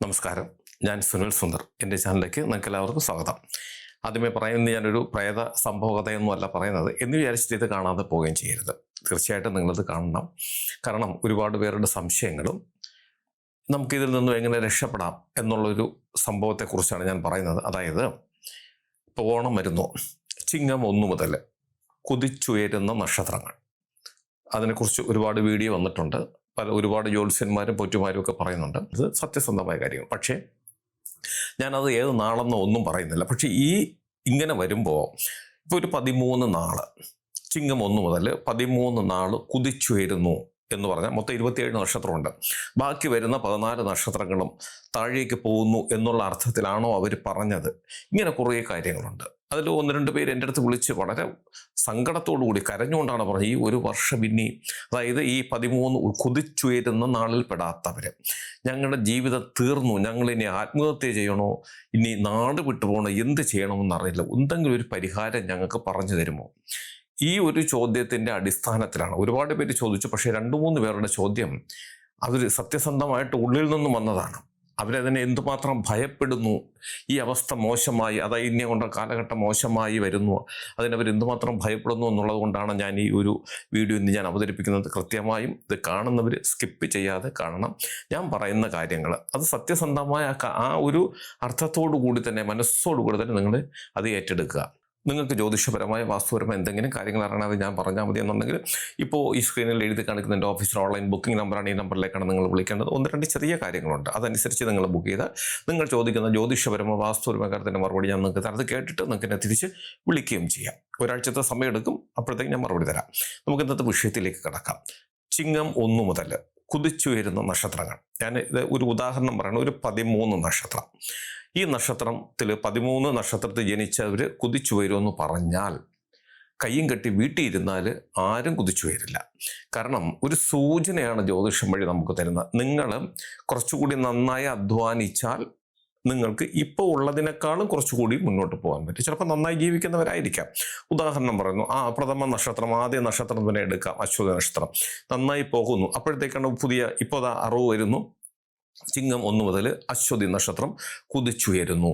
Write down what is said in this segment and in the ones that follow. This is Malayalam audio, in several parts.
നമസ്കാരം. ഞാൻ സുനിൽ സുന്ദർ. എന്റെ ചാനലിലേക്ക് നിങ്ങൾക്ക് എല്ലാവർക്കും സ്വാഗതം. ആദ്യമേ പറയുന്നത് ഞാനൊരു പ്രേത സംഭവകഥയൊന്നും അല്ല പറയുന്നത്. എന്ന് വിചാരിച്ചിട്ട് ഇത് കാണാതെ പോവുകയും ചെയ്യരുത്. തീർച്ചയായിട്ടും നിങ്ങളിത് കാണണം. കാരണം ഒരുപാട് പേരുടെ സംശയങ്ങളും നമുക്കിതിൽ നിന്നും എങ്ങനെ രക്ഷപ്പെടാം എന്നുള്ളൊരു സംഭവത്തെക്കുറിച്ചാണ് ഞാൻ പറയുന്നത്. അതായത് ഇപ്പോൾ ഓണം വരുന്നു. ചിങ്ങം ഒന്നു മുതൽ കുതിച്ചുയരുന്ന നക്ഷത്രങ്ങൾ. അതിനെക്കുറിച്ച് ഒരുപാട് വീഡിയോ വന്നിട്ടുണ്ട്. പല ഒരുപാട് ജ്യോത്സ്യന്മാരും പൊറ്റുമാരും ഒക്കെ പറയുന്നുണ്ട്. ഇത് സത്യസന്ധമായ കാര്യങ്ങൾ പക്ഷേ ഞാനത് ഏത് നാളെന്നോ ഒന്നും പറയുന്നില്ല. പക്ഷേ ഈ ഇങ്ങനെ വരുമ്പോൾ ഇപ്പോൾ ഒരു പതിമൂന്ന് നാൾ ചിങ്ങം ഒന്ന് മുതൽ പതിമൂന്ന് നാൾ കുതിച്ചുയരുന്നു എന്ന് പറഞ്ഞാൽ മൊത്തം ഇരുപത്തിയേഴ് നക്ഷത്രമുണ്ട്. ബാക്കി വരുന്ന പതിനാല് നക്ഷത്രങ്ങളും താഴേക്ക് പോകുന്നു എന്നുള്ള അർത്ഥത്തിലാണോ അവർ പറഞ്ഞത്? ഇങ്ങനെ കുറേ കാര്യങ്ങളുണ്ട്. അതിൽ ഒന്ന് രണ്ട് പേര് എന്റെ അടുത്ത് വിളിച്ച് വളരെ സങ്കടത്തോടു കൂടി കരഞ്ഞുകൊണ്ടാണ് പറഞ്ഞത് ഈ ഒരു വർഷം ഇനി അതായത് ഈ പതിമൂന്ന് കുതിച്ചുയരുന്ന നാളിൽ പെടാത്തവർ ഞങ്ങളുടെ ജീവിതം തീർന്നു ഞങ്ങൾ ഇനി ആത്മഹത്യ ചെയ്യണോ? ഇനി നാട് വിട്ടു പോകണോ എന്ത് ചെയ്യണമെന്നറിയില്ല എന്തെങ്കിലും ഒരു പരിഹാരം ഞങ്ങൾക്ക് പറഞ്ഞു തരുമോ? ഈ ഒരു ചോദ്യത്തിന്റെ അടിസ്ഥാനത്തിലാണ്. ഒരുപാട് പേര് ചോദിച്ചു പക്ഷേ രണ്ട് മൂന്ന് പേരുടെ ചോദ്യം അതൊരു സത്യസന്ധമായിട്ട് ഉള്ളിൽ നിന്നും വന്നതാണ്. അവരതിനെ എന്തുമാത്രം ഭയപ്പെടുന്നു? ഈ അവസ്ഥ മോശമായി അതായത് ഇന്നെ കൊണ്ട കാലഘട്ടം മോശമായി വരുന്നു. അതിനവർ എന്തുമാത്രം ഭയപ്പെടുന്നു എന്നുള്ളത് കൊണ്ടാണ് ഞാൻ ഈ ഒരു വീഡിയോ ഇന്ന് ഞാൻ അവതരിപ്പിക്കുന്നത്. കൃത്യമായും ഇത് കാണുന്നവർ സ്കിപ്പ് ചെയ്യാതെ കാണണം. ഞാൻ പറയുന്ന കാര്യങ്ങൾ അത് സത്യസന്ധമായ ആ ഒരു അർത്ഥത്തോടു കൂടി തന്നെ മനസ്സോടു കൂടി തന്നെ നിങ്ങൾ അത് ഏറ്റെടുക്കുക. നിങ്ങൾക്ക് ജ്യോതിഷപരമായ വാസ്തുപരമായ എന്തെങ്കിലും കാര്യങ്ങൾ അറിയണത് ഞാൻ പറഞ്ഞാൽ മതി എന്നുണ്ടെങ്കിൽ ഇപ്പോൾ ഈ സ്ക്രീനിൽ എഴുതി കാണിക്കുന്ന എന്റെ ഓഫീസിൽ ഓൺലൈൻ ബുക്കിംഗ് നമ്പറാണ് ഈ നമ്പറിലേക്കാണ് നിങ്ങൾ വിളിക്കേണ്ടത്. ഒന്ന് രണ്ട് ചെറിയ കാര്യങ്ങളുണ്ട്. അതനുസരിച്ച് നിങ്ങൾ ബുക്ക് ചെയ്താൽ നിങ്ങൾ ചോദിക്കുന്ന ജ്യോതിഷപരമോ വാസ്തുപരമായ കാര്യത്തിന്റെ മറുപടി ഞാൻ നിങ്ങൾക്ക് തരത് കേട്ടിട്ട് നിങ്ങൾക്ക് എന്നെ തിരിച്ച് വിളിക്കുകയും ചെയ്യാം. ഒരാഴ്ചത്തെ സമയം എടുക്കും അപ്പോഴത്തേക്ക് ഞാൻ മറുപടി തരാം. നമുക്ക് ഇന്നത്തെ വിഷയത്തിലേക്ക് കിടക്കാം. ചിങ്ങം ഒന്നു മുതൽ കുതിച്ചുയരുന്ന നക്ഷത്രങ്ങൾ. ഞാൻ ഇത് ഒരു ഉദാഹരണം പറയണം. ഒരു പതിമൂന്ന് നക്ഷത്രം. ഈ നക്ഷത്രത്തിൽ പതിമൂന്ന് നക്ഷത്രത്തിൽ ജനിച്ചവർ കുതിച്ചു വരുമെന്ന് പറഞ്ഞാൽ കയ്യും കെട്ടി വീട്ടിൽ ഇരുന്നാൽ ആരും കുതിച്ചു വരില്ല. കാരണം ഒരു സൂചനയാണ് ജ്യോതിഷം വഴി നമുക്ക് തരുന്നത്. നിങ്ങൾ കുറച്ചുകൂടി നന്നായി അധ്വാനിച്ചാൽ നിങ്ങൾക്ക് ഇപ്പോൾ ഉള്ളതിനേക്കാളും കുറച്ചുകൂടി മുന്നോട്ട് പോകാൻ പറ്റും. ചിലപ്പോൾ നന്നായി ജീവിക്കുന്നവരായിരിക്കാം. ഉദാഹരണം പറയുന്നു ആ പ്രഥമ നക്ഷത്രം ആദ്യ നക്ഷത്രം തന്നെ എടുക്കാം അശ്വതി നക്ഷത്രം. നന്നായി പോകുന്നു. അപ്പോഴത്തേക്കാണ് പുതിയ ഇപ്പോൾ അറിവ് വരുന്നു. ചിങ്ങം ഒന്ന് മുതൽ അശ്വതി നക്ഷത്രം കുതിച്ചുയരുന്നു.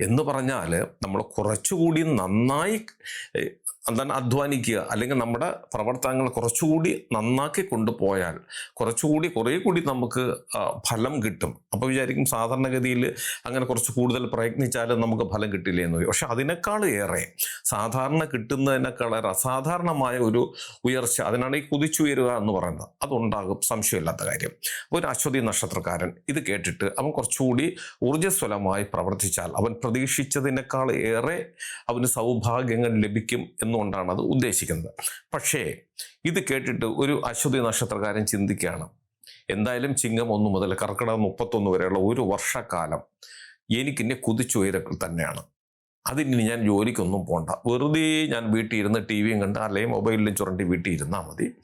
എന്ന് പറഞ്ഞാൽ നമ്മൾ കുറച്ചുകൂടി നന്നായി എന്താണ് അധ്വാനിക്കുക അല്ലെങ്കിൽ നമ്മുടെ പ്രവർത്തനങ്ങൾ കുറച്ചുകൂടി നന്നാക്കി കൊണ്ടുപോയാൽ കുറച്ചുകൂടി കുറേ കൂടി നമുക്ക് ഫലം കിട്ടും. അപ്പോൾ വിചാരിക്കും സാധാരണഗതിയിൽ അങ്ങനെ കുറച്ച് കൂടുതൽ പ്രയത്നിച്ചാലും നമുക്ക് ഫലം കിട്ടില്ല എന്ന്. പക്ഷെ അതിനേക്കാൾ ഏറെ സാധാരണ കിട്ടുന്നതിനേക്കാൾ അസാധാരണമായ ഒരു ഉയർച്ച അതിനാണ് ഈ കുതിച്ചുയരുക എന്ന് പറയുന്നത്. അതുണ്ടാകും സംശയമില്ലാത്ത കാര്യം. ഒരു അശ്വതി നക്ഷത്രക്കാരൻ ഇത് കേട്ടിട്ട് അവൻ കുറച്ചുകൂടി ഊർജസ്വലമായി പ്രവർത്തിച്ചാൽ അവൻ പ്രതീക്ഷിച്ചതിനേക്കാൾ ഏറെ അവന് സൗഭാഗ്യങ്ങൾ ലഭിക്കും എന്നുകൊണ്ടാണ് അത് ഉദ്ദേശിക്കുന്നത്. പക്ഷേ ഇത് കേട്ടിട്ട് ഒരു അശ്വതി നക്ഷത്രകാരൻ ചിന്തിക്കുകയാണ്. എന്തായാലും ചിങ്ങം ഒന്ന് മുതൽ കർക്കിടകം മുപ്പത്തൊന്ന് വരെയുള്ള ഒരു വർഷക്കാലം എനിക്കിന്നെ കുതിച്ചുയരക്കൾ തന്നെയാണ്. അതിനി ഞാൻ ജോലിക്കൊന്നും പോണ്ട. വെറുതെ ഞാൻ വീട്ടിൽ ഇരുന്ന് ടി വിയും കണ്ട് അല്ലെങ്കിൽ മൊബൈലിലും ചുരണ്ടി വീട്ടിൽ ഇരുന്നാൽ മതി.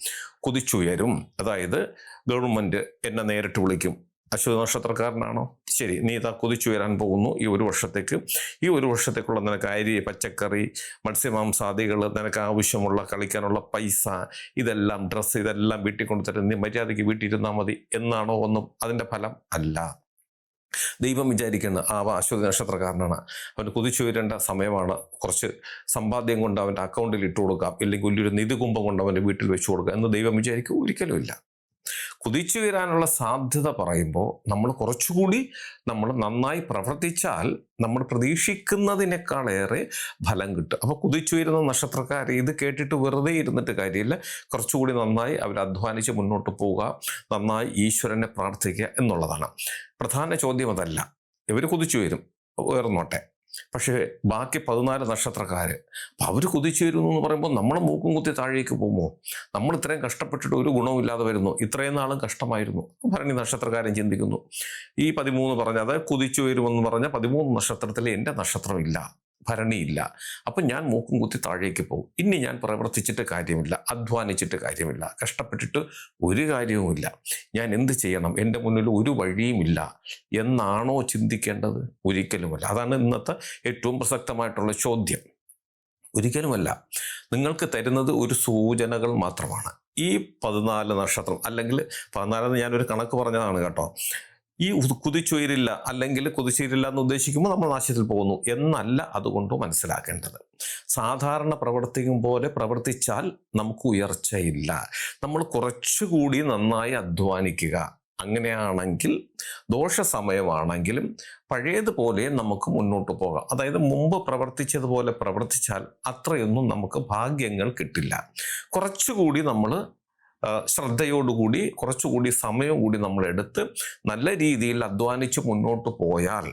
കുതിച്ചുയരും. അതായത് ഗവൺമെന്റ് എന്നെ നേരിട്ട് വിളിക്കും. അശ്വതി നക്ഷത്രക്കാരനാണോ? ശരി നീ ഇതാ കുതിച്ചു വരാൻ പോകുന്നു ഈ ഒരു വർഷത്തേക്ക്. ഈ ഒരു വർഷത്തേക്കുള്ള നിനക്ക് അരി പച്ചക്കറി മത്സ്യമാംസാദികൾ നിനക്ക് ആവശ്യമുള്ള കളിക്കാനുള്ള പൈസ ഇതെല്ലാം ഡ്രസ്സ് ഇതെല്ലാം വീട്ടിൽ കൊണ്ടുതരും നീ മര്യാദയ്ക്ക് വീട്ടിൽ ഇരുന്നാൽ മതി എന്നാണോ ഒന്നും അതിന്റെ ഫലം അല്ല. ദൈവം വിചാരിക്കുന്ന ആ അശ്വതി നക്ഷത്രക്കാരനാണ്. അവന് കുതിച്ചു വരേണ്ട സമയമാണ്. കുറച്ച് സമ്പാദ്യം കൊണ്ട് അവന്റെ അക്കൗണ്ടിൽ ഇട്ട് കൊടുക്കാം. ഇല്ലെങ്കിൽ വലിയൊരു നിധി കുംഭം കൊണ്ട് അവന്റെ വീട്ടിൽ വെച്ചു കൊടുക്കാം എന്ന് ദൈവം വിചാരിക്കും. ഒരിക്കലും ഇല്ല. കുതിച്ചു വരാനുള്ള സാധ്യത പറയുമ്പോൾ നമ്മൾ കുറച്ചുകൂടി നമ്മൾ നന്നായി പ്രവർത്തിച്ചാൽ നമ്മൾ പ്രതീക്ഷിക്കുന്നതിനേക്കാളേറെ ഫലം കിട്ടും. അപ്പോൾ കുതിച്ചു വരുന്ന നക്ഷത്രക്കാർ ഇത് കേട്ടിട്ട് വെറുതെ ഇരുന്നിട്ട് കാര്യമില്ല. കുറച്ചുകൂടി നന്നായി അവർ അധ്വാനിച്ച് മുന്നോട്ട് പോവുക നന്നായി ഈശ്വരനെ പ്രാർത്ഥിക്കുക എന്നുള്ളതാണ്. പ്രധാന ചോദ്യം അതല്ല. ഇവർ കുതിച്ചു വരും. ഉയർന്നോട്ടെ പക്ഷേ ബാക്കി പതിനാല് നക്ഷത്രക്കാർ അപ്പം അവർ കുതിച്ചു വരുന്നു എന്ന് പറയുമ്പോൾ നമ്മൾ മൂക്കും കുത്തി താഴേക്ക് പോകുമോ? നമ്മൾ ഇത്രയും കഷ്ടപ്പെട്ടിട്ട് ഒരു ഗുണവുമില്ലാതെ വരുന്നു. ഇത്രയും നാളും കഷ്ടമായിരുന്നു. ഭരണി നക്ഷത്രക്കാരൻ ചിന്തിക്കുന്നു. ഈ പതിമൂന്ന് പറഞ്ഞ അതായത് കുതിച്ചു വരുമെന്ന് പറഞ്ഞ പതിമൂന്ന് നക്ഷത്രത്തിൽ എന്റെ നക്ഷത്രമില്ല. ഭരണിയില്ല. അപ്പം ഞാൻ മൂക്കും കുത്തി താഴേക്ക് പോകും. ഇനി ഞാൻ പ്രവർത്തിച്ചിട്ട് കാര്യമില്ല അധ്വാനിച്ചിട്ട് കാര്യമില്ല കഷ്ടപ്പെട്ടിട്ട് ഒരു കാര്യവുമില്ല. ഞാൻ എന്ത് ചെയ്യണം? എന്റെ മുന്നിൽ ഒരു വഴിയുമില്ല. എന്നാണോ ചിന്തിക്കേണ്ടത്? ഒരിക്കലുമല്ല. അതാണ് ഇന്നത്തെ ഏറ്റവും പ്രസക്തമായിട്ടുള്ള ചോദ്യം. ഒരിക്കലുമല്ല. നിങ്ങൾക്ക് തരുന്നത് ഒരു സൂചനകൾ മാത്രമാണ്. ഈ പതിനാല് നക്ഷത്രം അല്ലെങ്കിൽ പതിനാലെന്ന് ഞാനൊരു കണക്ക് പറഞ്ഞതാണ് കേട്ടോ. ഈ കുതിച്ചുയരില്ല അല്ലെങ്കിൽ കുതിച്ചുയരില്ല എന്ന് ഉദ്ദേശിക്കുമ്പോൾ നമ്മൾ നാശത്തിൽ പോകുന്നു എന്നല്ല അതുകൊണ്ട് മനസ്സിലാക്കേണ്ടത്. സാധാരണ പ്രവർത്തിക്കും പോലെ പ്രവർത്തിച്ചാൽ നമുക്ക് ഉയർച്ചയില്ല. നമ്മൾ കുറച്ചുകൂടി നന്നായി അധ്വാനിക്കുക. അങ്ങനെയാണെങ്കിൽ ദോഷ സമയമാണെങ്കിലും പഴയതുപോലെ നമുക്ക് മുന്നോട്ട് പോകാം. അതായത് മുമ്പ് പ്രവർത്തിച്ചതുപോലെ പ്രവർത്തിച്ചാൽ അത്രയൊന്നും നമുക്ക് ഭാഗ്യങ്ങൾ കിട്ടില്ല. കുറച്ചുകൂടി നമ്മൾ ശ്രദ്ധയോടുകൂടി കുറച്ചുകൂടി സമയം കൂടി നമ്മൾ എടുത്ത് നല്ല രീതിയിൽ അധ്വാനിച്ച് മുന്നോട്ട് പോയാൽ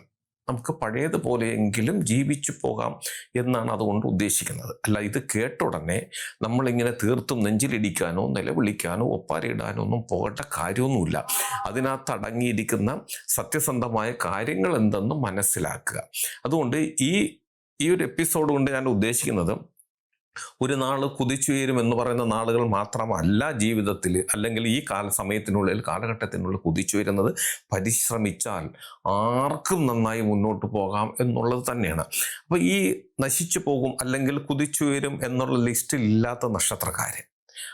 നമുക്ക് പഴയതുപോലെയെങ്കിലും ജീവിച്ചു പോകാം എന്നാണ് അതുകൊണ്ട് ഉദ്ദേശിക്കുന്നത്. അല്ല ഇത് കേട്ട ഉടനെ നമ്മളിങ്ങനെ തീർത്തും നെഞ്ചിലിടിക്കാനോ നിലവിളിക്കാനോ ഒപ്പാരിടാനോ ഒന്നും പോകേണ്ട കാര്യമൊന്നുമില്ല. അതിനകത്ത് അടങ്ങിയിരിക്കുന്ന സത്യസന്ധമായ കാര്യങ്ങൾ എന്തെന്ന് മനസ്സിലാക്കുക. അതുകൊണ്ട് ഈ ഈ ഒരു എപ്പിസോഡ് കൊണ്ട് ഞാൻ ഉദ്ദേശിക്കുന്നത് ഒരു നാൾ കുതിച്ചുയരും എന്ന് പറയുന്ന നാളുകൾ മാത്രമല്ല ജീവിതത്തിൽ അല്ലെങ്കിൽ ഈ കാല സമയത്തിനുള്ളിൽ കാലഘട്ടത്തിനുള്ളിൽ കുതിച്ചുയരുന്നത്. പരിശ്രമിച്ചാൽ ആർക്കും നന്നായി മുന്നോട്ട് പോകാം എന്നുള്ളത് തന്നെയാണ്. അപ്പോൾ ഈ നശിച്ചു പോകും അല്ലെങ്കിൽ കുതിച്ചുയരും എന്നുള്ള ലിസ്റ്റിൽ ഇല്ലാത്ത നക്ഷത്രക്കാരൻ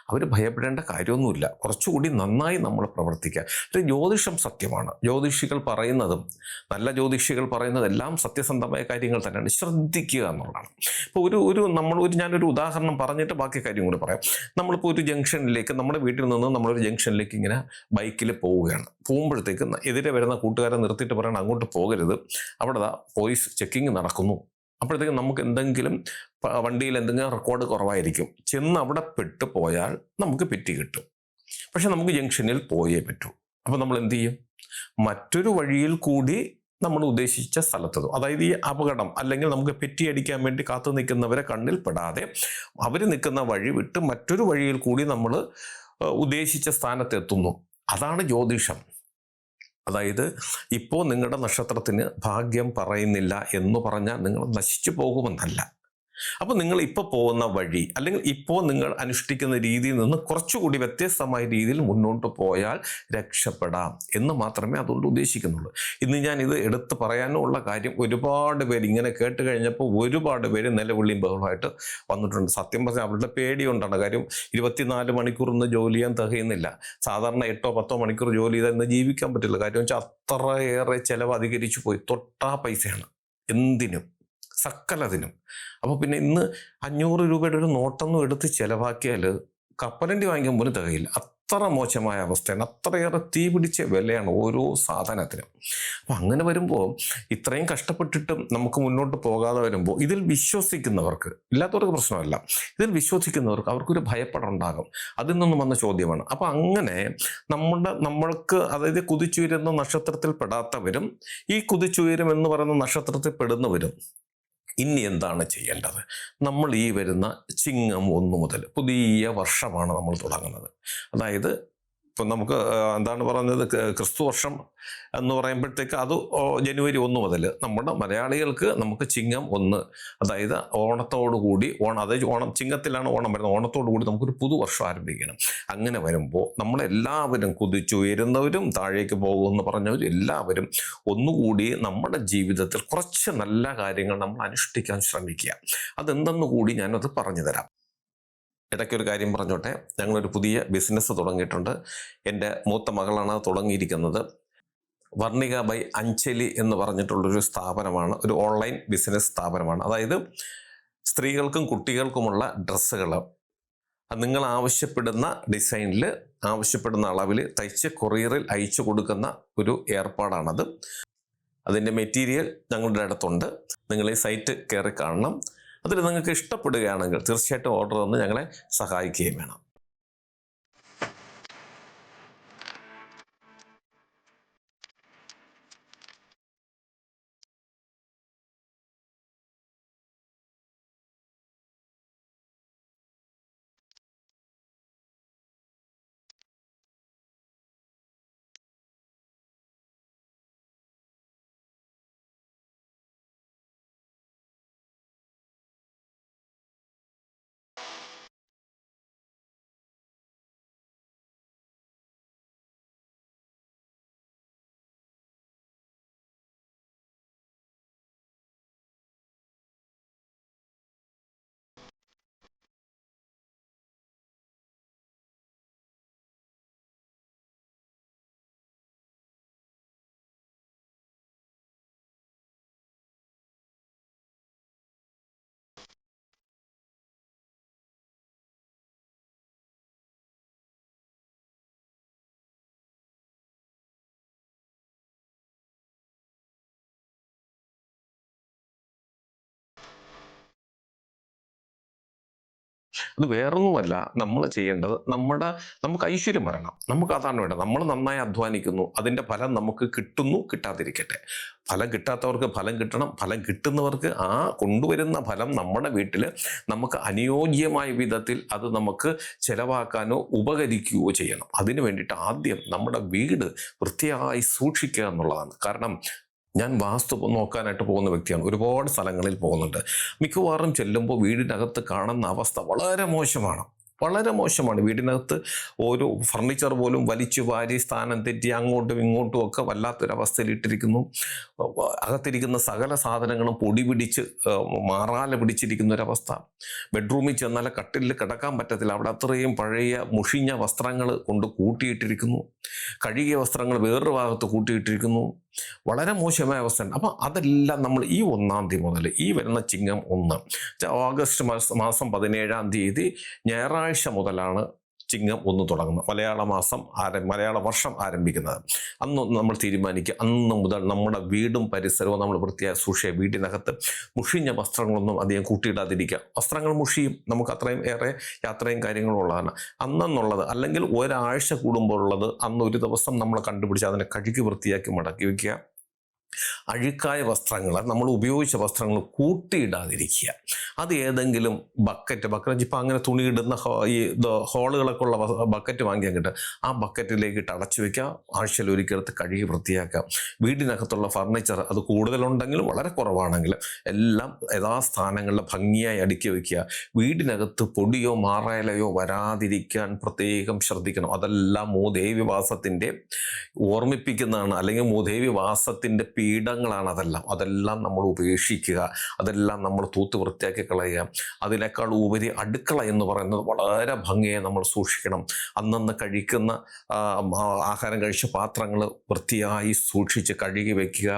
അവർ ഭയപ്പെടേണ്ട കാര്യമൊന്നുമില്ല. കുറച്ചുകൂടി നന്നായി നമ്മൾ പ്രവർത്തിക്കുക ജ്യോതിഷം സത്യമാണ്. ജ്യോതിഷികൾ പറയുന്നതും നല്ല ജ്യോതിഷികൾ പറയുന്നതെല്ലാം സത്യസന്ധമായ കാര്യങ്ങൾ തന്നെയാണ്. ശ്രദ്ധിക്കുക എന്നുള്ളതാണ്. ഇപ്പോൾ ഒരു ഒരു നമ്മൾ ഒരു ഞാനൊരു ഉദാഹരണം പറഞ്ഞിട്ട് ബാക്കി കാര്യം കൂടി പറയാം. നമ്മളിപ്പോൾ ഒരു ജംഗ്ഷനിലേക്ക് നമ്മുടെ വീട്ടിൽ നിന്ന് നമ്മളൊരു ജംഗ്ഷനിലേക്ക് ഇങ്ങനെ ബൈക്കിൽ പോവുകയാണ്. പോകുമ്പോഴത്തേക്ക് എതിരെ വരുന്ന കൂട്ടുകാരെ നിർത്തിയിട്ട് പറയണം അങ്ങോട്ട് പോകരുത്. അവിടെ പോലീസ് ചെക്കിങ് നടക്കുന്നു. അപ്പോഴത്തേക്കും നമുക്ക് എന്തെങ്കിലും വണ്ടിയിൽ എന്തെങ്കിലും റെക്കോർഡ് കുറവായിരിക്കും. ചെന്ന് അവിടെ പെട്ടു പോയാൽ നമുക്ക് പെറ്റി കിട്ടും. പക്ഷെ നമുക്ക് ജംഗ്ഷനിൽ പോയേ പറ്റൂ. അപ്പോൾ നമ്മൾ എന്ത് ചെയ്യും? മറ്റൊരു വഴിയിൽ കൂടി നമ്മൾ ഉദ്ദേശിച്ച സ്ഥലത്തെത്തും അതായത് ഈ അപകടം അല്ലെങ്കിൽ നമുക്ക് പെറ്റിയടിക്കാൻ വേണ്ടി കാത്തു നിൽക്കുന്നവരെ കണ്ണിൽ പെടാതെ അവർ നിൽക്കുന്ന വഴി വിട്ട് മറ്റൊരു വഴിയിൽ കൂടി നമ്മൾ ഉദ്ദേശിച്ച സ്ഥാനത്തെത്തുന്നു അതാണ് ജ്യോതിഷം. അതായത് ഇപ്പോൾ നിങ്ങളുടെ നക്ഷത്രത്തിന് ഭാഗ്യം പറയുന്നില്ല എന്ന് പറഞ്ഞാൽ നിങ്ങൾ നശിച്ചു പോകുമെന്നല്ല. അപ്പോൾ നിങ്ങൾ ഇപ്പോൾ പോകുന്ന വഴി അല്ലെങ്കിൽ ഇപ്പോൾ നിങ്ങൾ അനുഷ്ഠിക്കുന്ന രീതിയിൽ നിന്ന് കുറച്ചുകൂടി വ്യത്യസ്തമായ രീതിയിൽ മുന്നോട്ട് പോയാൽ രക്ഷപ്പെടാം എന്ന് മാത്രമേ അതുകൊണ്ട് ഉദ്ദേശിക്കുന്നുള്ളൂ. ഇന്ന് ഞാൻ ഇത് എടുത്തു പറയാനുള്ള കാര്യം ഒരുപാട് പേര് ഇങ്ങനെ കേട്ട് കഴിഞ്ഞപ്പോൾ ഒരുപാട് പേര് നിലവിളിയും ബഹളമായിട്ട് വന്നിട്ടുണ്ട്. സത്യം പറഞ്ഞാൽ അവരുടെ പേടിയുണ്ടാണ്. കാര്യം ഇരുപത്തിനാല് മണിക്കൂർ ഇന്ന് ജോലി ചെയ്യാൻ തികയുന്നില്ല സാധാരണ എട്ടോ പത്തോ മണിക്കൂർ ജോലി ചെയ്താൽ ഇന്ന് ജീവിക്കാൻ പറ്റില്ല. കാര്യം വെച്ചാൽ അത്രയേറെ ചിലവ് അധികരിച്ചു പോയി. തൊട്ടാ പൈസയാണ്. എന്തിനും. സകലതിനും അപ്പോൾ പിന്നെ ഇന്ന് അഞ്ഞൂറ് രൂപയുടെ ഒരു നോട്ടൊന്നും എടുത്ത് ചിലവാക്കിയാൽ കപ്പലണ്ടി വാങ്ങിക്കാൻ പോലും തികയില്ല. അത്ര മോശമായ അവസ്ഥയാണ്. അത്രയേറെ തീ പിടിച്ച വിലയാണ് ഓരോ സാധനത്തിനും. അപ്പം അങ്ങനെ വരുമ്പോൾ ഇത്രയും കഷ്ടപ്പെട്ടിട്ടും നമുക്ക് മുന്നോട്ട് പോകാതെ വരുമ്പോൾ ഇതിൽ വിശ്വസിക്കുന്നവർക്ക് ഇല്ലാത്തവർക്ക് പ്രശ്നമല്ല. ഇതിൽ വിശ്വസിക്കുന്നവർക്ക് അവർക്കൊരു ഭയപ്പെടുണ്ടാകും അതിൽ നിന്നും വന്ന ചോദ്യമാണ്. അപ്പം അങ്ങനെ നമ്മുടെ നമ്മൾക്ക് അതായത് കുതിച്ചുയരുന്ന നക്ഷത്രത്തിൽ പെടാത്തവരും ഈ കുതിച്ചുയരും എന്ന് പറയുന്ന നക്ഷത്രത്തിൽ പെടുന്നവരും ഇനി എന്താണ് ചെയ്യേണ്ടത്? നമ്മൾ ഈ വരുന്ന ചിങ്ങം ഒന്ന് മുതൽ പുതിയ വർഷമാണ് നമ്മൾ തുടങ്ങുന്നത്. അതായത് ഇപ്പം നമുക്ക് എന്താണ് പറയുന്നത് ക്രിസ്തു വർഷം എന്ന് പറയുമ്പോഴത്തേക്ക് അത് ജനുവരി ഒന്ന് മുതൽ നമ്മുടെ മലയാളികൾക്ക് നമുക്ക് ചിങ്ങം ഒന്ന് അതായത് ഓണത്തോടു കൂടി ഓണം അതായത് ഓണം ചിങ്ങത്തിലാണ് ഓണം വരുന്നത്. ഓണത്തോടു കൂടി നമുക്കൊരു പുതുവർഷം ആരംഭിക്കണം. അങ്ങനെ വരുമ്പോൾ നമ്മളെല്ലാവരും കുതിച്ചുയരുന്നവരും താഴേക്ക് പോകുമെന്ന് പറഞ്ഞവരും എല്ലാവരും ഒന്നുകൂടി നമ്മുടെ ജീവിതത്തിൽ കുറച്ച് നല്ല കാര്യങ്ങൾ നമ്മൾ അനുഷ്ഠിക്കാൻ ശ്രമിക്കുക. അതെന്തെന്ന് കൂടി ഞാനത് പറഞ്ഞു തരാം. ഇടയ്ക്കൊരു കാര്യം പറഞ്ഞോട്ടെ. ഞങ്ങളൊരു പുതിയ ബിസിനസ് തുടങ്ങിയിട്ടുണ്ട്. എന്റെ മൂത്ത മകളാണ് തുടങ്ങിയിരിക്കുന്നത്. വർണിക ബൈ അഞ്ചലി എന്ന് പറഞ്ഞിട്ടുള്ളൊരു സ്ഥാപനമാണ്. ഒരു ഓൺലൈൻ ബിസിനസ് സ്ഥാപനമാണ്. അതായത് സ്ത്രീകൾക്കും കുട്ടികൾക്കുമുള്ള ഡ്രസ്സുകൾ. നിങ്ങൾ ആവശ്യപ്പെടുന്ന ഡിസൈനിൽ ആവശ്യപ്പെടുന്ന അളവിൽ തയ്ച്ച് കൊറിയറിൽ അയച്ചു കൊടുക്കുന്ന ഒരു ഏർപ്പാടാണത്. അതിന്റെ മെറ്റീരിയൽ ഞങ്ങളുടെ അടുത്തുണ്ട്. നിങ്ങൾ ഈ സൈറ്റ് കയറി കാണണം. അതിൽ നിങ്ങൾക്ക് ഇഷ്ടപ്പെടുകയാണെങ്കിൽ തീർച്ചയായിട്ടും ഓർഡർ തന്ന് ഞങ്ങളെ സഹായിക്കുകയും വേണം. അത് വേറൊന്നുമല്ല. നമ്മൾ ചെയ്യേണ്ടത് നമ്മുടെ നമുക്ക് ഐശ്വര്യം വരണം. നമുക്ക് അതാണ് വേണ്ടത്. നമ്മൾ നന്നായി അധ്വാനിക്കുന്നു. അതിന്റെ ഫലം നമുക്ക് കിട്ടുന്നു കിട്ടാതിരിക്കട്ടെ. ഫലം കിട്ടാത്തവർക്ക് ഫലം കിട്ടണം. ഫലം കിട്ടുന്നവർക്ക് ആ കൊണ്ടുവരുന്ന ഫലം നമ്മുടെ വീട്ടിൽ നമുക്ക് അനുയോജ്യമായ വിധത്തിൽ അത് നമുക്ക് ചിലവാക്കാനോ ഉപകരിക്കുകയോ ചെയ്യണം. അതിനു വേണ്ടിയിട്ട് ആദ്യം നമ്മുടെ വീട് വൃത്തിയായി സൂക്ഷിക്കുക എന്നുള്ളതാണ്. കാരണം ഞാൻ വാസ്തു നോക്കാനായിട്ട് പോകുന്ന വ്യക്തിയാണ്. ഒരുപാട് സ്ഥലങ്ങളിൽ പോകുന്നുണ്ട്. മിക്കവാറും ചെല്ലുമ്പോൾ വീടിനകത്ത് കാണുന്ന അവസ്ഥ വളരെ മോശമാണ്. വളരെ മോശമാണ്. വീടിനകത്ത് ഓരോ ഫർണിച്ചർ പോലും വലിച്ചു വാരി സ്ഥാനം തെറ്റി അങ്ങോട്ടും ഇങ്ങോട്ടും ഒക്കെ വല്ലാത്തൊരവസ്ഥയിൽ ഇട്ടിരിക്കുന്നു. അകത്തിരിക്കുന്ന സകല സാധനങ്ങളും പൊടി പിടിച്ച് മാറാല പിടിച്ചിരിക്കുന്ന ഒരവസ്ഥ ബെഡ്റൂമിൽ ചെന്നാൽ കട്ടിലിൽ കിടക്കാൻ പറ്റത്തില്ല. അവിടെ അത്രയും പഴയ മുഷിഞ്ഞ വസ്ത്രങ്ങൾ കൊണ്ട് കൂട്ടിയിട്ടിരിക്കുന്നു. കഴുകിയ വസ്ത്രങ്ങൾ വേറൊരു ഭാഗത്ത് കൂട്ടിയിട്ടിരിക്കുന്നു. വളരെ മോശമായ അവസ്ഥ അപ്പം അതെല്ലാം നമ്മൾ ഈ ഒന്നാം തീയതി മുതൽ ഈ വരുന്ന ചിങ്ങം ഒന്ന് ഓഗസ്റ്റ് മാസം മാസം പതിനേഴാം തീയതി ഞായറാഴ്ച മുതലാണ് ചിങ്ങം ഒന്ന് തുടങ്ങുന്നത്. മലയാള മാസം ആരം മലയാള വർഷം ആരംഭിക്കുന്നത്. അന്ന് നമ്മൾ തീരുമാനിക്കുക. അന്ന് മുതൽ നമ്മുടെ വീടും പരിസരവും നമ്മൾ വൃത്തിയായി സൂക്ഷിക്കുക. വീടിനകത്ത് മുഷിഞ്ഞ വസ്ത്രങ്ങളൊന്നും അധികം കൂട്ടിയിടാതിരിക്കുക. വസ്ത്രങ്ങൾ മുഷിയും. നമുക്ക് അത്രയും ഏറെ യാത്രയും കാര്യങ്ങളും ഉള്ളതാണ്. അന്നെന്നുള്ളത് അല്ലെങ്കിൽ ഒരാഴ്ച കൂടുമ്പോഴുള്ളത് അന്ന് ഒരു ദിവസം നമ്മൾ കണ്ടുപിടിച്ച് അതിനെ കഴുകി വൃത്തിയാക്കി മടക്കി വയ്ക്കുക. അഴുക്കായ വസ്ത്രങ്ങൾ നമ്മൾ ഉപയോഗിച്ച വസ്ത്രങ്ങൾ കൂട്ടിയിടാതിരിക്കുക. അത് ഏതെങ്കിലും ബക്കറ്റ് ബക്കറ്റ് ഇപ്പം അങ്ങനെ തുണി ഇടുന്ന ഈ ഹോളുകളൊക്കെ ഉള്ള ബക്കറ്റ് വാങ്ങിയാൽ കിട്ടുക. ആ ബക്കറ്റിലേക്ക് ഇട്ട് അടച്ചു വയ്ക്കുക ആഴ്ചയിൽ ഒരിക്കലത്ത് കഴുകി വൃത്തിയാക്കാം വീടിനകത്തുള്ള ഫർണിച്ചർ അത് കൂടുതലുണ്ടെങ്കിലും വളരെ കുറവാണെങ്കിലും എല്ലാം യഥാസ്ഥാനങ്ങളിൽ ഭംഗിയായി അടുക്കി വയ്ക്കുക വീടിനകത്ത് പൊടിയോ മാറാലയോ വരാതിരിക്കാൻ പ്രത്യേകം ശ്രദ്ധിക്കണം. അതെല്ലാം മൂദേവി വാസത്തിന്റെ ഓർമ്മിപ്പിക്കുന്നതാണ്. അല്ലെങ്കിൽ മൂദേവി വാസത്തിന്റെ പീഠങ്ങളാണ് അതെല്ലാം അതെല്ലാം നമ്മൾ ഉപേക്ഷിക്കുക അതെല്ലാം നമ്മൾ തൂത്ത് വൃത്തിയാക്കി കളയുക. അതിനേക്കാൾ ഉപരി അടുക്കള എന്ന് പറയുന്നത് വളരെ ഭംഗിയെ നമ്മൾ സൂക്ഷിക്കണം. അന്നന്ന് കഴിക്കുന്ന ആഹാരം കഴിച്ച പാത്രങ്ങൾ വൃത്തിയായി സൂക്ഷിച്ച് കഴുകി വയ്ക്കുക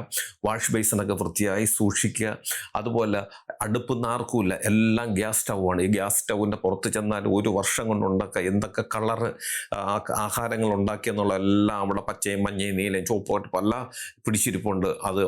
വാഷ് ബേസിനൊക്കെ വൃത്തിയായി സൂക്ഷിക്കുക. അതുപോലെ അടുപ്പ് നാർക്കൂല എല്ലാം ഗ്യാസ് സ്റ്റൗവാണ്. ഈ ഗ്യാസ് സ്റ്റൗവിന്റെ പുറത്ത് ചെന്നാൽ ഒരു വർഷം കൊണ്ടുണ്ടാക്കുക എന്തൊക്കെ കളറ് ആഹാരങ്ങൾ ഉണ്ടാക്കിയെന്നുള്ള എല്ലാം അവിടെ പച്ചയും മഞ്ഞയും നീലയും ചുവപ്പായിട്ട് പല പിടിച്ചിരിപ്പുണ്ട്. അത്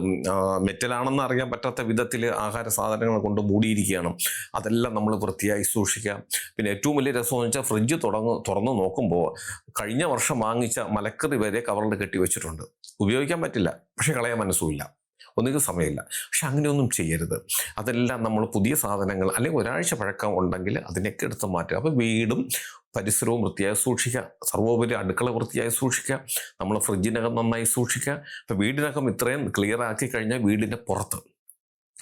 മെറ്റലാണെന്ന് അറിയാൻ പറ്റാത്ത വിധത്തിൽ ആഹാര സാധനങ്ങൾ കൊണ്ട് മൂടിയിരിക്കുകയാണ്. അതെല്ലാം നമ്മൾ വൃത്തിയായി സൂക്ഷിക്കുക പിന്നെ ഏറ്റവും വലിയ രസമെന്ന് വെച്ചാൽ ഫ്രിഡ്ജ് തുടങ്ങ് തുറന്ന് നോക്കുമ്പോൾ കഴിഞ്ഞ വർഷം വാങ്ങിച്ച മലക്കറി വരെ കവറിൽ കെട്ടി വെച്ചിട്ടുണ്ട്. ഉപയോഗിക്കാൻ പറ്റില്ല പക്ഷെ കളയാൻ മനസ്സുമില്ല. ഒന്നുകിൽ സമയമില്ല. പക്ഷെ അങ്ങനെയൊന്നും ചെയ്യരുത്. അതെല്ലാം നമ്മൾ പുതിയ സാധനങ്ങൾ അല്ലെങ്കിൽ ഒരാഴ്ച പഴക്കം ഉണ്ടെങ്കിൽ അതിനൊക്കെ എടുത്ത് മാറ്റുക. അപ്പോൾ വീടും പരിസരവും വൃത്തിയായി സൂക്ഷിക്കുക. സർവോപരി അടുക്കള വൃത്തിയായി സൂക്ഷിക്കുക. നമ്മൾ ഫ്രിഡ്ജിനകം നന്നായി സൂക്ഷിക്കുക. അപ്പോൾ വീടിനകം ഇത്രയും ക്ലിയർ ആക്കി കഴിഞ്ഞാൽ വീടിന്റെ പുറത്ത്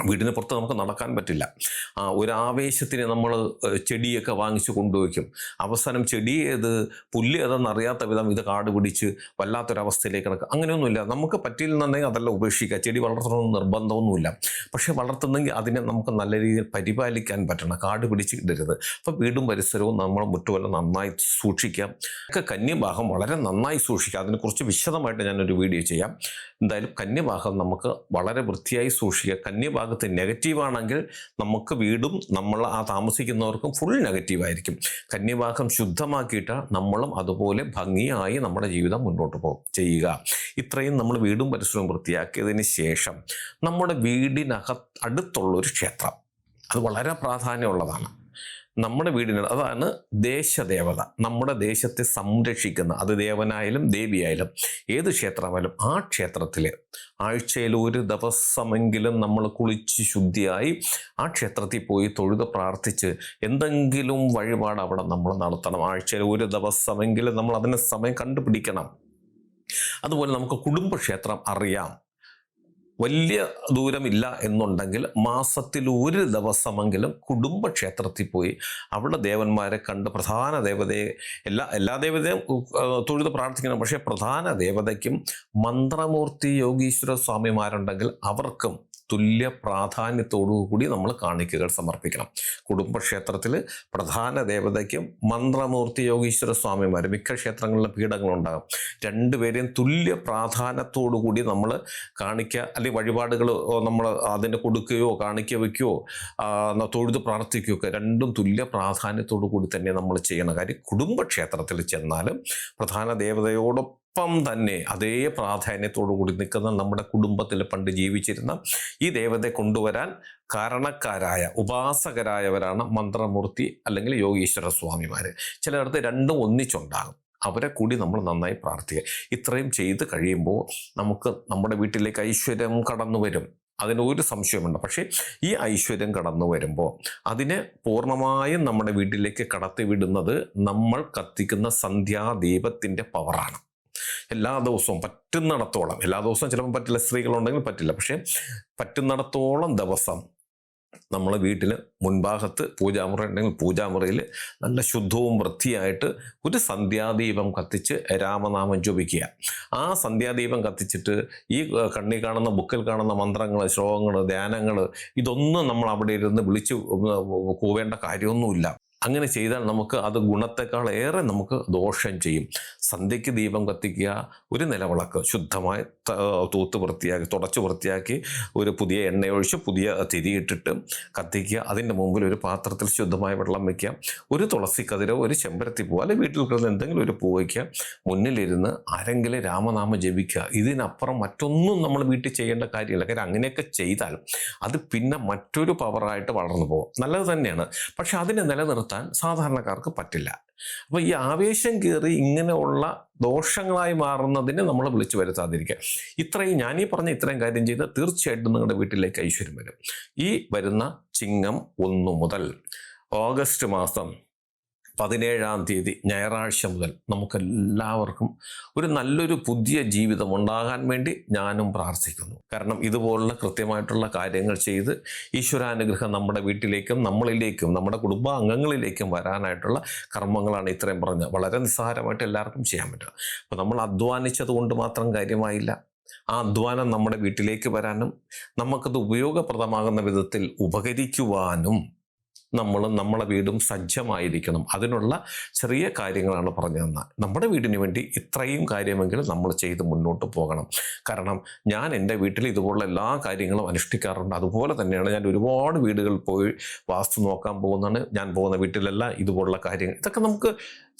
വീടിന് പുറത്ത് നമുക്ക് നടക്കാൻ പറ്റില്ല. ആ, ഒരു ആവേശത്തിന് നമ്മൾ ചെടിയൊക്കെ വാങ്ങിച്ച് കൊണ്ടുവയ്ക്കും. അവസാനം ചെടി ഏത് പുല്ല് ഏതെന്ന് അറിയാത്ത വിധം ഇത് കാട് പിടിച്ച് വല്ലാത്തൊരവസ്ഥയിലേക്ക് കിടക്കുക അങ്ങനെയൊന്നുമില്ല. നമുക്ക് പറ്റിയില്ലെന്നുണ്ടെങ്കിൽ അതെല്ലാം ഉപേക്ഷിക്കുക. ചെടി വളർത്തണമെന്ന് നിർബന്ധമൊന്നുമില്ല. പക്ഷേ വളർത്തുന്നെങ്കിൽ അതിനെ നമുക്ക് നല്ല രീതിയിൽ പരിപാലിക്കാൻ പറ്റണം. കാട് പിടിച്ച് ഇടരുത്. അപ്പോൾ വീടും പരിസരവും നമ്മൾ മുറ്റുമെല്ലാം നന്നായി സൂക്ഷിക്കാം. ഒക്കെ കന്യഭാഗം വളരെ നന്നായി സൂക്ഷിക്കുക അതിനെക്കുറിച്ച് വിശദമായിട്ട് ഞാനൊരു വീഡിയോ ചെയ്യാം. എന്തായാലും കന്യഭാഗം നമുക്ക് വളരെ വൃത്തിയായി സൂക്ഷിക്കുക കന്യഭാഗത്ത് നെഗറ്റീവ് ആണെങ്കിൽ നമുക്ക് വീടും നമ്മൾ ആ താമസിക്കുന്നവർക്കും ഫുൾ നെഗറ്റീവ് ആയിരിക്കും. കന്യഭാഗം ശുദ്ധമാക്കിയിട്ട് നമ്മളും അതുപോലെ ഭംഗിയായി നമ്മുടെ ജീവിതം മുന്നോട്ട് പോകും ചെയ്യുക. ഇത്രയും നമ്മൾ വീടും പരിസരവും വൃത്തിയാക്കിയതിന് ശേഷം നമ്മുടെ വീടിനകത്ത് അടുത്തുള്ളൊരു ക്ഷേത്രം. അത് വളരെ പ്രാധാന്യമുള്ളതാണ്. നമ്മുടെ വീടിന് അതാണ് ദേശദേവത. നമ്മുടെ ദേശത്തെ സംരക്ഷിക്കുന്ന അത് ദേവനായാലും ദേവിയായാലും ഏത് ക്ഷേത്രമായാലും ആ ക്ഷേത്രത്തിൽ ആഴ്ചയിൽ ഒരു ദിവസമെങ്കിലും നമ്മൾ കുളിച്ച് ശുദ്ധിയായി ആ ക്ഷേത്രത്തിൽ പോയി തൊഴുത് പ്രാർത്ഥിച്ച് എന്തെങ്കിലും വഴിപാട് അവിടെ നമ്മൾ നടത്തണം. ആഴ്ചയിൽ ഒരു ദിവസമെങ്കിലും നമ്മൾ അതിന് സമയം കണ്ടുപിടിക്കണം. അതുപോലെ നമുക്ക് കുടുംബക്ഷേത്രം അറിയാം. വലിയ ദൂരമില്ല എന്നുണ്ടെങ്കിൽ മാസത്തിൽ ഒരു ദിവസമെങ്കിലും കുടുംബക്ഷേത്രത്തിൽ പോയി അവിടെ ദേവന്മാരെ കണ്ട് പ്രധാന ദേവതയെ എല്ലാ എല്ലാ ദേവതയും തൊഴുത് പ്രാർത്ഥിക്കണം. പക്ഷേ പ്രധാന ദേവതയ്ക്കും മന്ത്രമൂർത്തി യോഗീശ്വര സ്വാമിമാരുണ്ടെങ്കിൽ അവർക്കും തുല്യ പ്രാധാന്യത്തോടുകൂടി നമ്മൾ കാണിക്കകൾ സമർപ്പിക്കണം. കുടുംബക്ഷേത്രത്തിൽ പ്രധാന ദേവതയ്ക്ക് മന്ത്രമൂർത്തി യോഗീശ്വര സ്വാമിമാർ മിക്ക ക്ഷേത്രങ്ങളിലും പീഠങ്ങളുണ്ടാകും. രണ്ടുപേരെയും തുല്യ പ്രാധാന്യത്തോടു കൂടി നമ്മൾ കാണിക്കുക അല്ലെങ്കിൽ വഴിപാടുകൾ നമ്മൾ അതിന് കൊടുക്കുകയോ കാണിക്കുക വയ്ക്കുകയോ തൊഴുത് പ്രാർത്ഥിക്കുകയോ ഒക്കെ രണ്ടും തുല്യ പ്രാധാന്യത്തോടു കൂടി തന്നെ നമ്മൾ ചെയ്യണം കാര്യം കുടുംബക്ഷേത്രത്തിൽ ചെന്നാലും പ്രധാന ദേവതയോടും ഒപ്പം തന്നെ അതേ പ്രാധാന്യത്തോടു കൂടി നിൽക്കുന്ന നമ്മുടെ കുടുംബത്തിൽ പണ്ട് ജീവിച്ചിരുന്ന ഈ ദേവതയെ കൊണ്ടുവരാൻ കാരണക്കാരായ ഉപാസകരായവരാണ് മന്ത്രമൂർത്തി അല്ലെങ്കിൽ യോഗീശ്വര സ്വാമിമാർ ചിലയിടത്ത് രണ്ടും ഒന്നിച്ചുണ്ടാകും. അവരെ കൂടി നമ്മൾ നന്നായി പ്രാർത്ഥിക്കുക. ഇത്രയും ചെയ്ത് കഴിയുമ്പോൾ നമുക്ക് നമ്മുടെ വീട്ടിലേക്ക് ഐശ്വര്യം കടന്നു വരും. അതിന് ഒരു സംശയമുണ്ട് പക്ഷേ ഈ ഐശ്വര്യം കടന്നു വരുമ്പോൾ അതിനെ പൂർണമായും നമ്മുടെ വീട്ടിലേക്ക് കടത്തിവിടുന്നത് നമ്മൾ കത്തിക്കുന്ന സന്ധ്യാദീപത്തിന്റെ പവറാണ് എല്ലാ ദിവസവും പറ്റുന്നിടത്തോളം എല്ലാ ദിവസവും ചിലപ്പോൾ പറ്റില്ല സ്ത്രീകളുണ്ടെങ്കിൽ പറ്റില്ല. പക്ഷേ പറ്റുന്നിടത്തോളം ദിവസം നമ്മൾ വീട്ടിൽ മുൻഭാഗത്ത് പൂജാമുറി ഉണ്ടെങ്കിൽ പൂജാമുറിയിൽ നല്ല ശുദ്ധവും വൃത്തിയായിട്ട് ഒരു സന്ധ്യാദീപം കത്തിച്ച് രാമനാമം ജപിക്കുക. ആ സന്ധ്യാദീപം കത്തിച്ചിട്ട് ഈ കണ്ണി കാണുന്ന ബുക്കിൽ കാണുന്ന മന്ത്രങ്ങൾ ശ്ലോകങ്ങൾ ധ്യാനങ്ങൾ ഇതൊന്നും നമ്മൾ അവിടെ ഇരുന്ന് വിളിച്ച് കൂവേണ്ട കാര്യമൊന്നുമില്ല. അങ്ങനെ ചെയ്താൽ നമുക്ക് അത് ഗുണത്തെക്കാൾ ഏറെ നമുക്ക് ദോഷം ചെയ്യും. സന്ധ്യയ്ക്ക് ദീപം കത്തിക്കുക ഒരു നിലവിളക്ക് ശുദ്ധമായി തൂത്ത് വൃത്തിയാക്കി തുടച്ച് വൃത്തിയാക്കി ഒരു പുതിയ എണ്ണയൊഴിച്ച് പുതിയ തിരിയിട്ടിട്ട് കത്തിക്കുക. അതിന്റെ മുമ്പിൽ ഒരു പാത്രത്തിൽ ശുദ്ധമായ വെള്ളം വയ്ക്കുക. ഒരു തുളസി കതിരോ ഒരു ചെമ്പരത്തി പൂ അല്ലെങ്കിൽ വീട്ടിൽ കിടന്ന് എന്തെങ്കിലും ഒരു പൂ വയ്ക്കുക. മുന്നിലിരുന്ന് ആരെങ്കിലും രാമനാമം ജപിക്കുക. ഇതിനപ്പുറം മറ്റൊന്നും നമ്മൾ വീട്ടിൽ ചെയ്യേണ്ട കാര്യമില്ല. കാര്യം അങ്ങനെയൊക്കെ ചെയ്താൽ അത് പിന്നെ മറ്റൊരു പവറായിട്ട് വളർന്നു പോകും. നല്ലത് തന്നെയാണ്. പക്ഷെ അതിനെ നിലനിർത്താൻ സാധാരണക്കാർക്ക് പറ്റില്ല. അപ്പോൾ ഈ ആവേശം കയറി ഇങ്ങനെയുള്ള ദോഷങ്ങളായി മാറുന്നതിനെ നമ്മൾ വിളിച്ചു വരുത്താതിരിക്കുക. ഇത്രയും ഞാനീ പറഞ്ഞ ഇത്രയും കാര്യം ചെയ്ത് തീർച്ചയായിട്ടും നിങ്ങളുടെ വീട്ടിലേക്ക് ഐശ്വര്യം വരും. ഈ വരുന്ന ചിങ്ങം ഒന്നു മുതൽ ഓഗസ്റ്റ് മാസം പതിനേഴാം തീയതി ഞായറാഴ്ച മുതൽ നമുക്കെല്ലാവർക്കും ഒരു നല്ലൊരു പുതിയ ജീവിതം ഉണ്ടാകാൻ വേണ്ടി ഞാനും പ്രാർത്ഥിക്കുന്നു. കാരണം ഇതുപോലുള്ള കൃത്യമായിട്ടുള്ള കാര്യങ്ങൾ ചെയ്ത് ഈശ്വരാനുഗ്രഹം നമ്മുടെ വീട്ടിലേക്കും നമ്മളിലേക്കും നമ്മുടെ കുടുംബാംഗങ്ങളിലേക്കും വരാനായിട്ടുള്ള കർമ്മങ്ങളാണ് ഇത്രയും പറഞ്ഞത് വളരെ നിസ്സാരമായിട്ട് എല്ലാവർക്കും ചെയ്യാൻ പറ്റുക. അപ്പോൾ നമ്മൾ അധ്വാനിച്ചത് കൊണ്ട് മാത്രം കാര്യമായില്ല. ആ അധ്വാനം നമ്മുടെ വീട്ടിലേക്ക് വരാനും നമുക്കത് ഉപയോഗപ്രദമാകുന്ന വിധത്തിൽ ഉപകരിക്കുവാനും നമ്മളും നമ്മളെ വീടും സജ്ജമായിരിക്കണം. അതിനുള്ള ചെറിയ കാര്യങ്ങളാണ് പറഞ്ഞു തന്നാൽ നമ്മുടെ വീടിന് വേണ്ടി ഇത്രയും കാര്യമെങ്കിലും നമ്മൾ ചെയ്ത് മുന്നോട്ട് പോകണം. കാരണം ഞാൻ എന്റെ വീട്ടിൽ ഇതുപോലുള്ള എല്ലാ കാര്യങ്ങളും അനുഷ്ഠിക്കാറുണ്ട്. അതുപോലെ തന്നെയാണ് ഞാൻ ഒരുപാട് വീടുകൾ പോയി വാസ്തു നോക്കാൻ പോകുന്നതാണ്. ഞാൻ പോകുന്ന വീട്ടിലെല്ലാം ഇതുപോലുള്ള കാര്യങ്ങൾ. ഇതൊക്കെ നമുക്ക്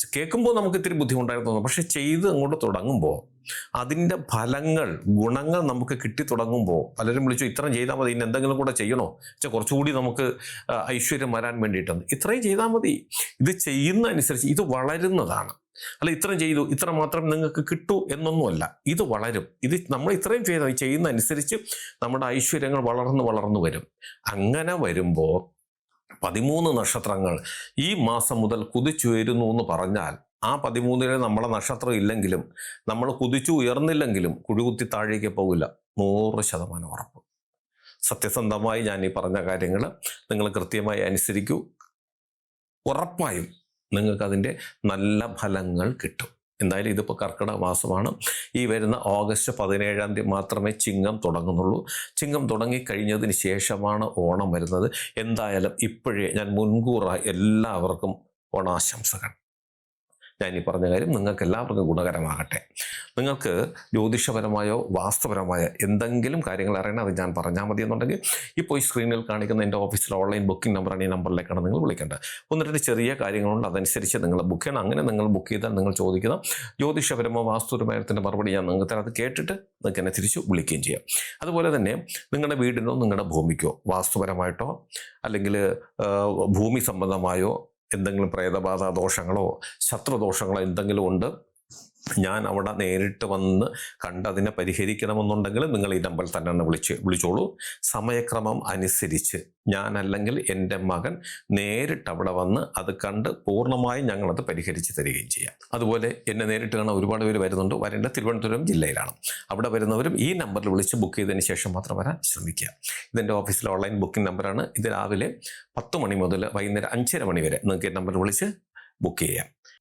കേൾക്കുമ്പോൾ നമുക്ക് ഇത്തിരി ബുദ്ധിമുട്ടായിരുന്നു പക്ഷെ ചെയ്ത് അങ്ങോട്ട് തുടങ്ങുമ്പോൾ അതിന്റെ ഫലങ്ങൾ ഗുണങ്ങൾ നമുക്ക് കിട്ടി തുടങ്ങുമ്പോൾ പലരും വിളിച്ചു ഇത്രയും ചെയ്താൽ മതി ഇനി എന്തെങ്കിലും കൂടെ ചെയ്യണോ? വെച്ചാൽ കുറച്ചുകൂടി നമുക്ക് ഐശ്വര്യം വരാൻ വേണ്ടിയിട്ടാണ് ഇത്രയും ചെയ്താൽ മതി. ഇത് ചെയ്യുന്ന അനുസരിച്ച് ഇത് വളരുന്നതാണ്. അല്ല ഇത്രയും ചെയ്തു ഇത്ര മാത്രം നിങ്ങൾക്ക് കിട്ടൂ എന്നൊന്നുമല്ല. ഇത് വളരും. ഇത് നമ്മൾ ഇത്രയും ചെയ്ത ചെയ്യുന്ന അനുസരിച്ച് നമ്മുടെ ഐശ്വര്യങ്ങൾ വളർന്ന് വളർന്നു വരും. അങ്ങനെ വരുമ്പോൾ പതിമൂന്ന് നക്ഷത്രങ്ങൾ ഈ മാസം മുതൽ കുതിച്ചുയരുന്നു എന്ന് പറഞ്ഞാൽ ആ പതിമൂന്നിന് നമ്മളെ നക്ഷത്രം ഇല്ലെങ്കിലും നമ്മൾ കുതിച്ചു ഉയർന്നില്ലെങ്കിലും കുഴികുത്തി താഴേക്ക് പോകില്ല. നൂറ് ശതമാനം ഉറപ്പ്. സത്യസന്ധമായി ഞാൻ ഈ പറഞ്ഞ കാര്യങ്ങൾ നിങ്ങൾ കൃത്യമായി അനുസരിക്കൂ. ഉറപ്പായും നിങ്ങൾക്കതിന്റെ നല്ല ഫലങ്ങൾ കിട്ടും. എന്തായാലും ഇതിപ്പോൾ കർക്കിടക മാസമാണ്. ഈ വരുന്ന ഓഗസ്റ്റ് പതിനേഴാം തീയതി മാത്രമേ ചിങ്ങം തുടങ്ങുന്നുള്ളൂ. ചിങ്ങം തുടങ്ങിക്കഴിഞ്ഞതിന് ശേഷമാണ് ഓണം വരുന്നത്. എന്തായാലും ഇപ്പോഴേ ഞാൻ മുൻകൂറായി എല്ലാവർക്കും ഓണാശംസകൾ. ഞാൻ ഈ പറഞ്ഞ കാര്യം നിങ്ങൾക്ക് എല്ലാവർക്കും ഗുണകരമാകട്ടെ. നിങ്ങൾക്ക് ജ്യോതിഷപരമായോ വാസ്തുപരമായോ എന്തെങ്കിലും കാര്യങ്ങൾ അറിയണം അത് ഞാൻ പറഞ്ഞാൽ മതി എന്നുണ്ടെങ്കിൽ ഇപ്പോൾ ഈ സ്ക്രീനിൽ കാണിക്കുന്ന എന്റെ ഓഫീസിലെ ഓൺലൈൻ ബുക്കിംഗ് നമ്പറാണ് ഈ നമ്പറിലേക്കാണ് നിങ്ങൾ വിളിക്കേണ്ടത്. ഒന്ന് രണ്ട് ചെറിയ കാര്യങ്ങളുണ്ട് അതനുസരിച്ച് നിങ്ങൾ ബുക്ക് ചെയ്യണം. അങ്ങനെ നിങ്ങൾ ബുക്ക് ചെയ്താൽ നിങ്ങൾ ചോദിക്കുന്ന ജ്യോതിഷപരമോ വാസ്തുപരമായത്തിന്റെ മറുപടി ഞാൻ നിങ്ങൾക്ക് അത് കേട്ടിട്ട് നിങ്ങൾക്ക് എന്നെ തിരിച്ച് വിളിക്കുകയും ചെയ്യാം. അതുപോലെ തന്നെ നിങ്ങളുടെ വീടിനോ നിങ്ങളുടെ ഭൂമിക്കോ വാസ്തുപരമായിട്ടോ അല്ലെങ്കിൽ ഭൂമി സംബന്ധമായോ എന്തെങ്കിലും പ്രേതബാധ ദോഷങ്ങളോ ശത്രുദോഷങ്ങളോ എന്തെങ്കിലും ഉണ്ട് ഞാൻ അവിടെ നേരിട്ട് വന്ന് കണ്ട് അതിനെ പരിഹരിക്കണമെന്നുണ്ടെങ്കിൽ നിങ്ങൾ ഈ നമ്പറിൽ തന്നെ വിളിച്ച് വിളിച്ചോളൂ. സമയക്രമം അനുസരിച്ച് ഞാൻ അല്ലെങ്കിൽ എന്റെ മകൻ നേരിട്ട് അവിടെ വന്ന് അത് കണ്ട് പൂർണമായും ഞങ്ങളത് പരിഹരിച്ച് തരികയും ചെയ്യാം. അതുപോലെ എന്നെ നേരിട്ട് കാണാൻ ഒരുപാട് പേര് വരുന്നുണ്ട്. വരേണ്ട തിരുവനന്തപുരം ജില്ലയിലാണ്. അവിടെ വരുന്നവരും ഈ നമ്പറിൽ വിളിച്ച് ബുക്ക് ചെയ്തതിന് ശേഷം മാത്രം വരാൻ ശ്രമിക്കുക. ഇതെന്റെ ഓഫീസിലെ ഓൺലൈൻ ബുക്കിംഗ് നമ്പറാണ് ഇത് രാവിലെ പത്ത് മണി മുതൽ വൈകുന്നേരം അഞ്ചര മണി വരെ നിങ്ങൾക്ക് ഈ നമ്പറിൽ വിളിച്ച് ബുക്ക് ചെയ്യാം.